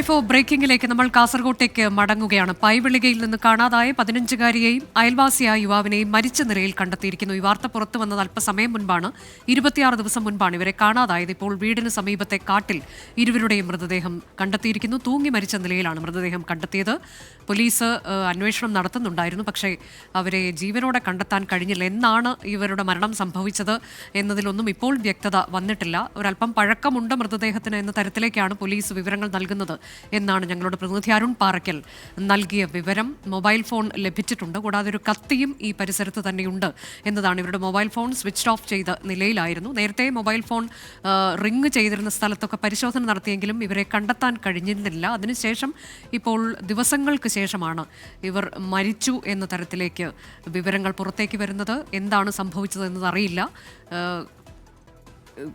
ഇപ്പോൾ ബ്രേക്കിംഗിലേക്ക് നമ്മൾ കാസർഗോട്ടേക്ക് മടങ്ങുകയാണ്. പൈവിളികയിൽ നിന്ന് കാണാതായ പതിനഞ്ചുകാരിയെയും അയൽവാസിയായ യുവാവിനെയും മരിച്ച നിലയിൽ കണ്ടെത്തിയിരിക്കുന്നു. ഈ വാർത്ത പുറത്തു വന്നത് അല്പസമയം മുൻപാണ്. ഇരുപത്തിയാറ് ദിവസം മുൻപാണ് ഇവരെ കാണാതായത്. ഇപ്പോൾ വീടിന് സമീപത്തെ കാട്ടിൽ ഇരുവരുടെയും മൃതദേഹം കണ്ടെത്തിയിരിക്കുന്നു. തൂങ്ങി മരിച്ച നിലയിലാണ് മൃതദേഹം കണ്ടെത്തിയത്. പോലീസ് അന്വേഷണം നടത്തുന്നുണ്ടായിരുന്നു. പക്ഷേ അവരെ ജീവനോടെ കണ്ടെത്താൻ കഴിഞ്ഞില്ല. എന്നാണ് ഇവരുടെ മരണം സംഭവിച്ചത് എന്നതിലൊന്നും ഇപ്പോൾ വ്യക്തത വന്നിട്ടില്ല. ഒരല്പം പഴക്കമുണ്ട് മൃതദേഹത്തിന് എന്ന തരത്തിലേക്കാണ് പോലീസ് വിവരങ്ങൾ നൽകുന്നത്. എന്നാണ് ഞങ്ങളുടെ പ്രതിനിധി അരുൺ പാറയ്ക്കൽ നൽകിയ വിവരം. മൊബൈൽ ഫോൺ ലഭിച്ചിട്ടുണ്ട്. കൂടാതെ ഒരു കത്തിയും ഈ പരിസരത്ത് തന്നെയുണ്ട് എന്നതാണ് ഇവരുടെ മൊബൈൽ ഫോൺ സ്വിച്ച് ഓഫ് ചെയ്ത നിലയിലായിരുന്നു. നേരത്തെ മൊബൈൽ ഫോൺ റിങ് ചെയ്തിരുന്ന സ്ഥലത്തൊക്കെ പരിശോധന നടത്തിയെങ്കിലും ഇവരെ കണ്ടെത്താൻ കഴിഞ്ഞിരുന്നില്ല. അതിനുശേഷം ഇപ്പോൾ ദിവസങ്ങൾക്ക് ശേഷമാണ് ഇവർ മരിച്ചു എന്ന തരത്തിലേക്ക് വിവരങ്ങൾ പുറത്തേക്ക് വരുന്നത്. എന്താണ് സംഭവിച്ചത് എന്നത് അറിയില്ല. ആ,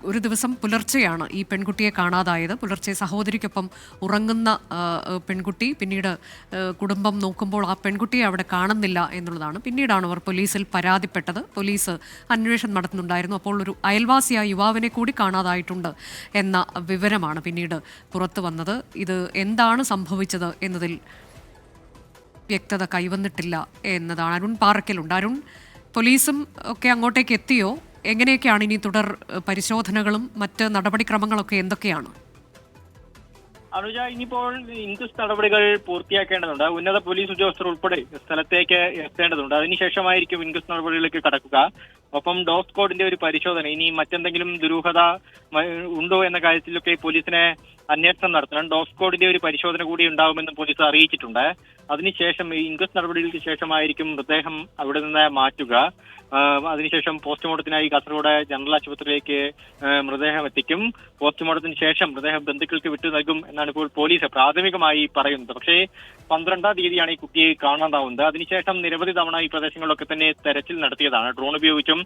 ഒരു ദിവസം പുലർച്ചെയാണ് ഈ പെൺകുട്ടിയെ കാണാതായത്. പുലർച്ചെ സഹോദരിക്കൊപ്പം ഉറങ്ങുന്ന പെൺകുട്ടി പിന്നീട് കുടുംബം നോക്കുമ്പോൾ ആ പെൺകുട്ടിയെ അവിടെ കാണുന്നില്ല എന്നുള്ളതാണ്. പിന്നീടാണ് അവർ പോലീസിൽ പരാതിപ്പെട്ടത്. പോലീസ് അന്വേഷണം നടത്തുന്നുണ്ടായിരുന്നു. അപ്പോൾ ഒരു അയൽവാസിയായ യുവാവിനെ കൂടി കാണാതായിട്ടുണ്ട് എന്ന വിവരമാണ് പിന്നീട് പുറത്തു വന്നത്. ഇത് എന്താണ് സംഭവിച്ചത് എന്നതിൽ വ്യക്തത കൈവന്നിട്ടില്ല എന്നതാണ്. അരുൺ പാറക്കലുണ്ട്. അരുൺ പോലീസും ഒക്കെ അങ്ങോട്ടേക്ക് എത്തിയോ? എങ്ങനെയൊക്കെയാണ് ഇനി തുടർ പരിശോധനകളും മറ്റ് നടപടിക്രമങ്ങളൊക്കെ എന്തൊക്കെയാണ്? അനുജ ഇനിയിപ്പോൾ ഇൻക്വസ്റ്റ് നടപടികൾ പൂർത്തിയാക്കേണ്ടതുണ്ട്. ഉന്നത പോലീസ് ഉദ്യോഗസ്ഥർ ഉൾപ്പെടെ സ്ഥലത്തേക്ക് എത്തേണ്ടതുണ്ട്. അതിനുശേഷമായിരിക്കും ഇൻക്വസ്റ്റ് നടപടികളിലേക്ക് കടക്കുക. ഒപ്പം ഡോസ് കോഡിന്റെ ഒരു പരിശോധന ഇനി മറ്റെന്തെങ്കിലും ദുരൂഹത ഉണ്ടോ എന്ന കാര്യത്തിലൊക്കെ പോലീസിനെ അന്വേഷണം നടത്തണം. ഡോസ്കോഡിന്റെ ഒരു പരിശോധന കൂടി ഉണ്ടാവുമെന്ന് പോലീസ് അറിയിച്ചിട്ടുണ്ട്. അതിനുശേഷം ഈ ഇൻക്വസ്റ്റ് നടപടികൾക്ക് ശേഷമായിരിക്കും മൃതദേഹം അവിടെ നിന്ന് മാറ്റുക. അതിനുശേഷം പോസ്റ്റ്മോർട്ടത്തിനായി കാസർഗോഡ് ജനറൽ ആശുപത്രിയിലേക്ക് മൃതദേഹം എത്തിക്കും. പോസ്റ്റ്മോർട്ടത്തിന് ശേഷം മൃതദേഹം ബന്ധുക്കൾക്ക് വിട്ടു നൽകും എന്നാണ് ഇപ്പോൾ പോലീസ് പ്രാഥമികമായി പറയുന്നത്. പക്ഷേ പന്ത്രണ്ടാം തീയതിയാണ് ഈ കുട്ടിയെ കാണാതാവുന്നത്. അതിനുശേഷം നിരവധി തവണ ഈ പ്രദേശങ്ങളിലൊക്കെ തന്നെ തെരച്ചിൽ നടത്തിയതാണ്. ഡ്രോൺ ഉപയോഗിച്ചും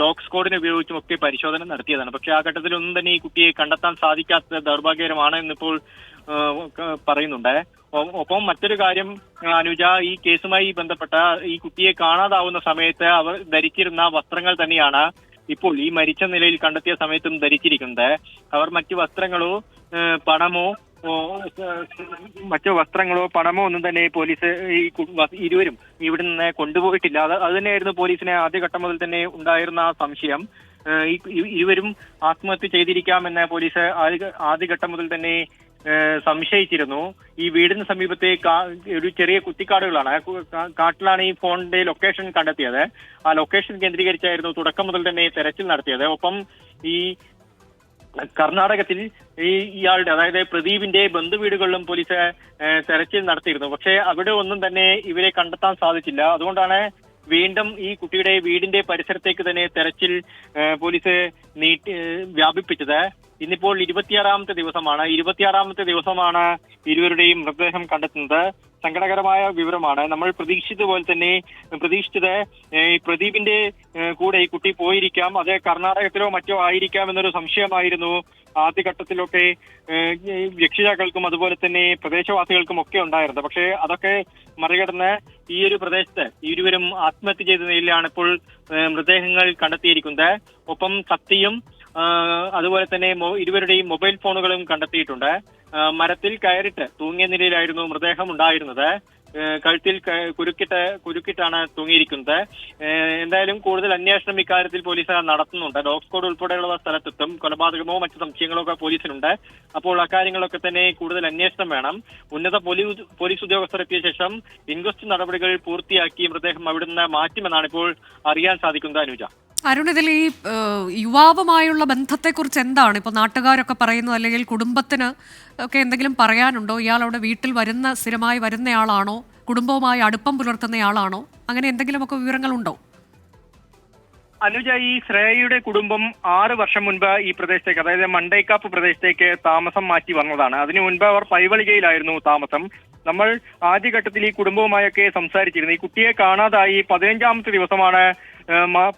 ഡോഗ് സ്ക്വാഡിനെ ഉപയോഗിച്ചും ഒക്കെ പരിശോധന നടത്തിയതാണ്. പക്ഷേ ആ ഘട്ടത്തിലൊന്നും തന്നെ ഈ കുട്ടിയെ കണ്ടെത്താൻ സാധിക്കാത്ത ദൗർഭാഗ്യകരമാണ് എന്നിപ്പോൾ പറയുന്നുണ്ട്. ഒപ്പം മറ്റൊരു കാര്യം അനുജ ഈ കേസുമായി ബന്ധപ്പെട്ട ഈ കുട്ടിയെ കാണാതാവുന്ന സമയത്ത് അവർ ധരിച്ചിരുന്ന വസ്ത്രങ്ങൾ തന്നെയാണ് ഇപ്പോൾ ഈ മരിച്ച നിലയിൽ കണ്ടെത്തിയ സമയത്തും ധരിച്ചിരിക്കുന്നത്. അവർ മറ്റു വസ്ത്രങ്ങളോ പണമോ മറ്റു വസ്ത്രങ്ങളോ പണമോ ഒന്നും തന്നെ പോലീസ് ഈ ഇരുവരും ഇവിടെ നിന്ന് കൊണ്ടുപോയിട്ടില്ല. അത് അത് തന്നെയായിരുന്നു പോലീസിനെ ആദ്യഘട്ടം മുതൽ തന്നെ ഉണ്ടായിരുന്ന ആ സംശയം. ഇരുവരും ആത്മഹത്യ ചെയ്തിരിക്കാമെന്ന് പോലീസ് ആദ്യ ആദ്യഘട്ടം മുതൽ തന്നെ സംശയിച്ചിരുന്നു. ഈ വീടിന് സമീപത്തെ ഒരു ചെറിയ കുറ്റിക്കാടുകളാണ്. കാട്ടിലാണ് ഈ ഫോണിന്റെ ലൊക്കേഷൻ കണ്ടെത്തിയത്. ആ ലൊക്കേഷൻ കേന്ദ്രീകരിച്ചായിരുന്നു തുടക്കം മുതൽ തന്നെ തെരച്ചിൽ നടത്തിയത്. ഒപ്പം ഈ കർണാടകത്തിൽ ഈ ഇയാളുടെ അതായത് പ്രദീപിന്റെ ബന്ധുവീടുകളിലും പോലീസ് തെരച്ചിൽ നടത്തിയിരുന്നു. പക്ഷേ അവിടെ ഒന്നും തന്നെ ഇവരെ കണ്ടെത്താൻ സാധിച്ചില്ല. അതുകൊണ്ടാണ് വീണ്ടും ഈ കുട്ടിയുടെ വീടിന്റെ പരിസരത്തേക്ക് തന്നെ തെരച്ചിൽ പോലീസ് നീട്ടി വ്യാപിപ്പിച്ചത്. ഇന്നിപ്പോൾ ഇരുപത്തിയാറാമത്തെ ദിവസമാണ്. ഇരുപത്തിയാറാമത്തെ ദിവസമാണ് ഇരുവരുടെയും മൃതദേഹം കണ്ടെത്തുന്നത്. സങ്കടകരമായ വിവരമാണ്. നമ്മൾ പ്രതീക്ഷിച്ചത് പോലെ തന്നെ പ്രതീക്ഷിച്ചത് ഈ പ്രദീപിന്റെ കൂടെ ഈ കുട്ടി പോയിരിക്കാം. അത് കർണാടകത്തിലോ മറ്റോ ആയിരിക്കാം എന്നൊരു സംശയമായിരുന്നു. ആദ്യഘട്ടത്തിലൊക്കെ രക്ഷിതാക്കൾക്കും അതുപോലെ തന്നെ പ്രദേശവാസികൾക്കും ഒക്കെ ഉണ്ടായിരുന്നത് പക്ഷേ അതൊക്കെ മറികടന്ന് ഈ ഒരു പ്രദേശത്ത് ഇരുവരും ആത്മഹത്യ ചെയ്ത നിലയിലാണ് ഇപ്പോൾ മൃതദേഹങ്ങൾ കണ്ടെത്തിയിരിക്കുന്നത്. ഒപ്പം കത്തിയും അതുപോലെ തന്നെ ഇരുവരുടെയും മൊബൈൽ ഫോണുകളും കണ്ടെത്തിയിട്ടുണ്ട്. മരത്തിൽ കയറിട്ട് തൂങ്ങിയ നിലയിലായിരുന്നു മൃതദേഹം ഉണ്ടായിരുന്നത്. കഴുത്തിൽ കുരുക്കിട്ട് കുരുക്കിട്ടാണ് തൂങ്ങിയിരിക്കുന്നത്. എന്തായാലും കൂടുതൽ അന്വേഷണം ഇക്കാര്യത്തിൽ പോലീസ് നടത്തുന്നുണ്ട്. ഡോഗ് സ്ക്വാഡ് ഉൾപ്പെടെയുള്ള സ്ഥലത്തെത്തും കൊലപാതകമോ മറ്റു സംശയങ്ങളോ ഒക്കെ പോലീസിനുണ്ട്. അപ്പോൾ അക്കാര്യങ്ങളൊക്കെ തന്നെ കൂടുതൽ അന്വേഷണം വേണം. ഉന്നത പോലീസ് പോലീസ് ഉദ്യോഗസ്ഥർ എത്തിയ ശേഷം ഇൻക്വസ്റ്റ് നടപടികൾ പൂർത്തിയാക്കി മൃതദേഹം അവിടുന്ന് മാറ്റുമെന്നാണ് ഇപ്പോൾ അറിയാൻ സാധിക്കുന്നത് അനുജ. അരുൺ ഇതിൽ ഈ യുവാവുമായുള്ള ബന്ധത്തെക്കുറിച്ച് എന്താണ്? ഇപ്പോൾ നാട്ടുകാരൊക്കെ പറയുന്നത് അല്ലെങ്കിൽ കുടുംബത്തിന് ഒക്കെ എന്തെങ്കിലും പറയാനുണ്ടോ? ഇയാൾ അവിടെ വീട്ടിൽ വരുന്ന സ്ഥിരമായി വരുന്നയാളാണോ? കുടുംബവുമായി അടുപ്പം പുലർത്തുന്നയാളാണോ? അങ്ങനെ എന്തെങ്കിലുമൊക്കെ വിവരങ്ങളുണ്ടോ? അനുജ ഈ ശ്രേയയുടെ കുടുംബം ആറ് വർഷം മുൻപ് ഈ പ്രദേശത്തേക്ക് അതായത് മണ്ടേക്കാപ്പ് പ്രദേശത്തേക്ക് താമസം മാറ്റി വന്നതാണ്. അതിനു മുൻപ് അവർ പൈവളികയിലായിരുന്നു താമസം. നമ്മൾ ആദ്യഘട്ടത്തിൽ ഈ കുടുംബവുമായൊക്കെ സംസാരിച്ചിരുന്നു. ഈ കുട്ടിയെ കാണാതായി പതിനഞ്ചാമത്തെ ദിവസമാണ്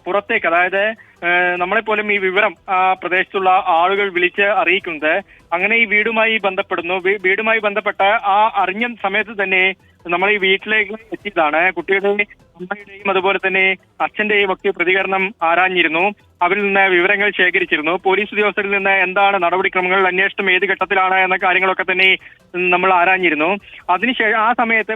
പുറത്തേക്ക് അതായത് നമ്മളെ പോലും ഈ വിവരം ആ പ്രദേശത്തുള്ള ആളുകൾ വിളിച്ച് അറിയിക്കുന്നത്. അങ്ങനെ ഈ വീടുമായി ബന്ധപ്പെടുന്നു. വീടുമായി ബന്ധപ്പെട്ട ആ അറിഞ്ഞ സമയത്ത് തന്നെ നമ്മൾ ഈ വീട്ടിലേക്ക് എത്തിയതാണ്. കുട്ടിയുടെ അമ്മയുടെയും അതുപോലെ തന്നെ അച്ഛന്റെയും ഒക്കെ പ്രതികരണം ആരാഞ്ഞിരുന്നു. അവരിൽ നിന്ന് വിവരങ്ങൾ ശേഖരിച്ചിരുന്നു. പോലീസ് ഉദ്യോഗസ്ഥരിൽ നിന്ന് എന്താണ് നടപടിക്രമങ്ങൾ അന്വേഷണം ഏത് ഘട്ടത്തിലാണ് എന്ന കാര്യങ്ങളൊക്കെ തന്നെ നമ്മൾ ആരാഞ്ഞിരുന്നു. അതിനുശേഷം ആ സമയത്ത്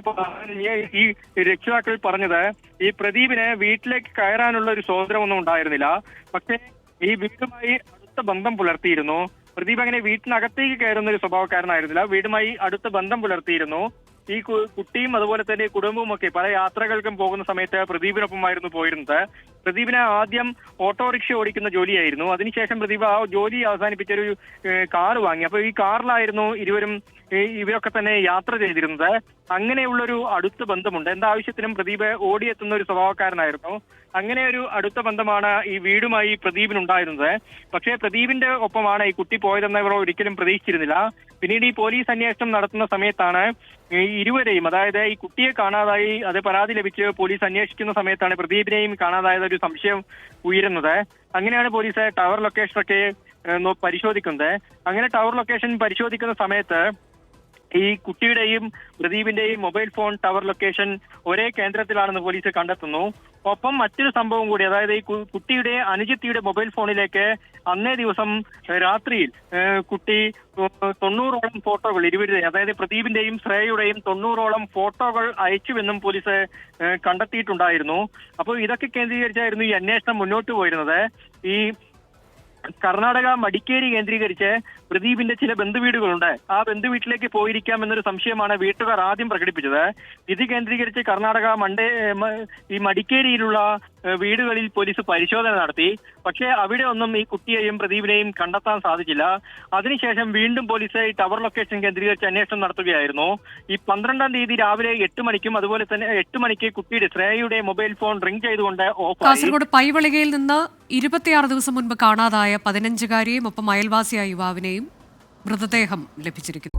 ഈ രക്ഷിതാക്കൾ പറഞ്ഞത് ഈ പ്രദീപിന് വീട്ടിലേക്ക് കയറാനുള്ള ഒരു സ്വാതന്ത്ര്യമൊന്നും ഉണ്ടായിരുന്നില്ല. പക്ഷേ ഈ വീടുമായി അടുത്ത ബന്ധം പുലർത്തിയിരുന്നു. പ്രദീപ് അങ്ങനെ വീട്ടിനകത്തേക്ക് കയറുന്ന ഒരു സ്വഭാവക്കാരനായിരുന്നില്ല. വീടുമായി അടുത്ത ബന്ധം പുലർത്തിയിരുന്നു. ഈ കുട്ടിയും അതുപോലെ തന്നെ കുടുംബവും ഒക്കെ പല യാത്രകൾക്കും പോകുന്ന സമയത്ത് പ്രദീപിനൊപ്പമായിരുന്നു പോയിരുന്നത്. പ്രദീപിന് ആദ്യം ഓട്ടോറിക്ഷ ഓടിക്കുന്ന ജോലിയായിരുന്നു. അതിനുശേഷം പ്രദീപ് ആ ജോലി അവസാനിപ്പിച്ചൊരു കാർ വാങ്ങി. അപ്പൊ ഈ കാറിലായിരുന്നു ഇരുവരും ഇവരൊക്കെ തന്നെ യാത്ര ചെയ്തിരുന്നത്. അങ്ങനെയുള്ളൊരു അടുത്ത ബന്ധമുണ്ട്. എന്താവശ്യത്തിനും പ്രദീപ് ഓടിയെത്തുന്ന ഒരു സ്വഭാവക്കാരനായിരുന്നു. അങ്ങനെ ഒരു അടുത്ത ബന്ധമാണ് ഈ വീടുമായി പ്രദീപിനുണ്ടായിരുന്നത്. പക്ഷേ പ്രദീപിന്റെ ഒപ്പമാണ് ഈ കുട്ടി പോയതെന്ന് ഇവർ ഒരിക്കലും പ്രതീക്ഷിച്ചിരുന്നില്ല. പിന്നീട് ഈ പോലീസ് അന്വേഷണം നടത്തുന്ന സമയത്താണ് ഇരുവരെയും അതായത് ഈ കുട്ടിയെ കാണാതായി അത് പരാതി ലഭിച്ച് പോലീസ് അന്വേഷിക്കുന്ന സമയത്താണ് പ്രദീപിനെയും കാണാതായത് ഒരു സംശയം ഉയരുന്നത്. അങ്ങനെയാണ് പോലീസ് ടവർ ലൊക്കേഷനൊക്കെ പരിശോധിക്കുന്നത്. അങ്ങനെ ടവർ ലൊക്കേഷൻ പരിശോധിക്കുന്ന സമയത്ത് ഈ കുട്ടിയുടെയും പ്രദീപിന്റെയും മൊബൈൽ ഫോൺ ടവർ ലൊക്കേഷൻ ഒരേ കേന്ദ്രത്തിലാണെന്ന് പോലീസ് കണ്ടെത്തുന്നു. ഒപ്പം മറ്റൊരു സംഭവം കൂടി അതായത് ഈ കുട്ടിയുടെ അനുജത്തിയുടെ മൊബൈൽ ഫോണിലേക്ക് അന്നേ ദിവസം രാത്രിയിൽ കുട്ടി തൊണ്ണൂറോളം ഫോട്ടോകൾ ഇരുവരുടെയും അതായത് പ്രദീപിന്റെയും ശ്രേയയുടെയും തൊണ്ണൂറോളം ഫോട്ടോകൾ അയച്ചുവെന്നും പോലീസ് കണ്ടെത്തിയിട്ടുണ്ടായിരുന്നു. അപ്പോൾ ഇതൊക്കെ കേന്ദ്രീകരിച്ചായിരുന്നു ഈ അന്വേഷണം മുന്നോട്ട് പോയിരുന്നത്. ഈ കർണാടക മടിക്കേരി കേന്ദ്രീകരിച്ച് പ്രദീപിന്റെ ചില ബന്ധുവീടുകളുണ്ട്. ആ ബന്ധുവീട്ടിലേക്ക് പോയിരിക്കാം എന്നൊരു സംശയമാണ് വീട്ടുകാർ ആദ്യം പ്രകടിപ്പിച്ചത്. ഇത് കേന്ദ്രീകരിച്ച് കർണാടക മണ്ടേ ഈ മടിക്കേരിയിലുള്ള വീടുകളിൽ പോലീസ് പരിശോധന നടത്തി. പക്ഷേ അവിടെ ഒന്നും ഈ കുട്ടിയെയും പ്രദീപിനെയും കണ്ടെത്താൻ സാധിച്ചില്ല. അതിനുശേഷം വീണ്ടും പോലീസ് ഈ ടവർ ലൊക്കേഷൻ കേന്ദ്രീകരിച്ച് അന്വേഷണം നടത്തുകയായിരുന്നു. ഈ പന്ത്രണ്ടാം തീയതി രാവിലെ എട്ട് മണിക്കും അതുപോലെ തന്നെ എട്ട് മണിക്ക് കുട്ടിയുടെ ശ്രേയയുടെ മൊബൈൽ ഫോൺ റിംഗ് ചെയ്തുകൊണ്ട് ഓഫ് കാസർഗോഡ് പൈവളികയിൽ നിന്ന് ഇരുപത്തിയാറ് ദിവസം മുൻപ് കാണാതായ പതിനഞ്ചുകാരിയെയും ഒപ്പം അയൽവാസിയായ യുവാവിനെയും മൃതദേഹം ലഭിച്ചിരിക്കുന്നു.